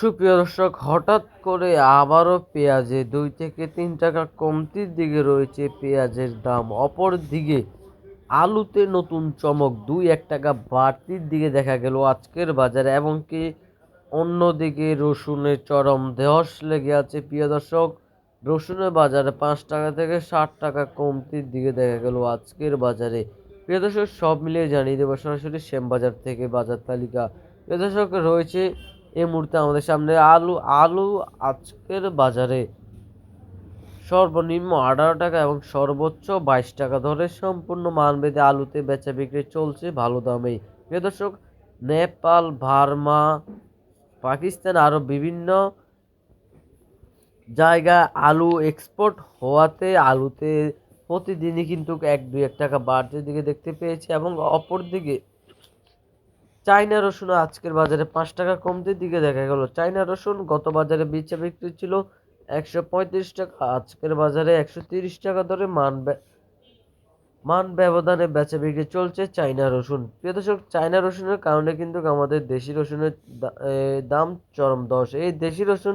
সুপ্রিয় দর্শক, হঠাৎ করে আবারও পেঁয়াজে দুই থেকে তিন টাকা কমতির দিকে রয়েছে পেঁয়াজের দাম। অপর দিকে আলুতে নতুন চমক, দুই এক টাকা বাড়তির দিকে দেখা গেল আজকের বাজারে। এবং কি অন্যদিকে রসুনের চরম দেহস লেগে আছে। প্রিয় দর্শক, রসুনের বাজারে পাঁচ টাকা থেকে ষাট টাকা কমতির দিকে দেখা গেল আজকের বাজারে। প্রিয় দর্শক, সব মিলিয়ে জানিয়ে দেবো সরাসরি শ্যামবাজার থেকে বাজার তালিকা। প্রিয় দর্শক, রয়েছে এই মুহূর্তে আমাদের সামনে আলু আলু আজকের বাজারে। সর্বনিম্ন আঠারো টাকা এবং সর্বোচ্চ বাইশ টাকা ধরে সম্পূর্ণ মানভেদে আলুতে বেচা বিক্রি চলছে ভালো দামেই। প্রিয় দর্শক, নেপাল, ভার্মা, পাকিস্তান আরও বিভিন্ন জায়গায় আলু এক্সপোর্ট হওয়াতে আলুতে প্রতিদিনই কিন্তু এক দুই এক টাকা বাড়তির দিকে দেখতে পেয়েছি এবং অপরদিকে চাইনা রসুন আজকের বাজারে পাঁচ টাকা কমতির দিকে দেখা গেল। চাইনা রসুন গত বাজারে বেচা বিক্রি ছিল একশো পঁয়ত্রিশ টাকা, আজকের বাজারে একশো তিরিশ টাকা ধরে মান মান ব্যবধানে বেচা বিক্রি চলছে চাইনা রসুন। প্রিয় দর্শক চাইনা রসুনের কারণে কিন্তু আমাদের দেশি রসুনের দাম চরম দশ। এই দেশি রসুন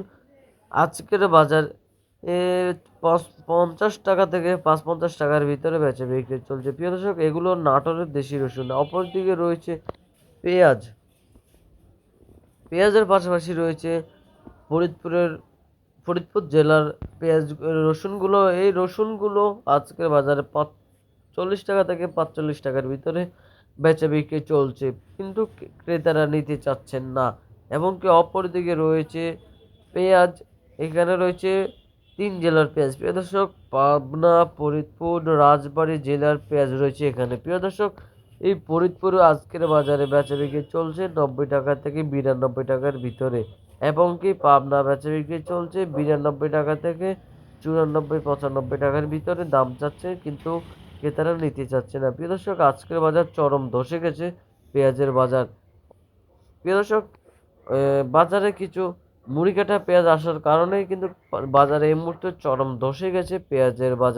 আজকের বাজার পঞ্চাশ টাকা থেকে পাঁচ পঞ্চাশ টাকার ভিতরে বেচা বিক্রি চলছে। প্রিয় দর্শক, এগুলো নাটোরের দেশি রসুন। অপরদিকে রয়েছে পেঁয়াজ। পেঁয়াজের পাশাপাশি রয়েছে ফরিদপুরের, ফরিদপুর জেলার পেঁয়াজ, রসুনগুলো। এই রসুনগুলো আজকের বাজারে পাঁচ চল্লিশ টাকা থেকে পাঁচচল্লিশ টাকার ভিতরে বেচা বিক্রি চলছে। কিন্তু ক্রেতারা নিতে চাচ্ছেন না। এবং কি অপরদিকে রয়েছে পেঁয়াজ। এখানে রয়েছে তিন জেলার পেঁয়াজ। প্রিয় দর্শক, পাবনা, ফরিদপুর, রাজবাড়ী জেলার পেঁয়াজ রয়েছে এখানে। প্রিয় দর্শক এই ফরিদপুর আজকের বাজারে বেচা বিক্রি চলছে নব্বই টাকা থেকে বিরানব্বই টাকার ভিতরে। এবং কি পাবনা বেচা বিক্রি চলছে বিরানব্বই টাকা থেকে চুরানব্বই, পঁচানব্বই টাকার ভিতরে। দাম চাচ্ছে কিন্তু ক্রেতারা নিতে চাচ্ছে না। প্রিয় দর্শক, আজকের বাজার চরম ধসে গেছে পেঁয়াজের বাজার। প্রিয় দর্শক বাজারে কিছু মুড়ি কাটা পেঁয়াজ আসার কারণেই কিন্তু বাজারে এই মুহূর্তে চরম ধসে গেছে পেঁয়াজের বাজার।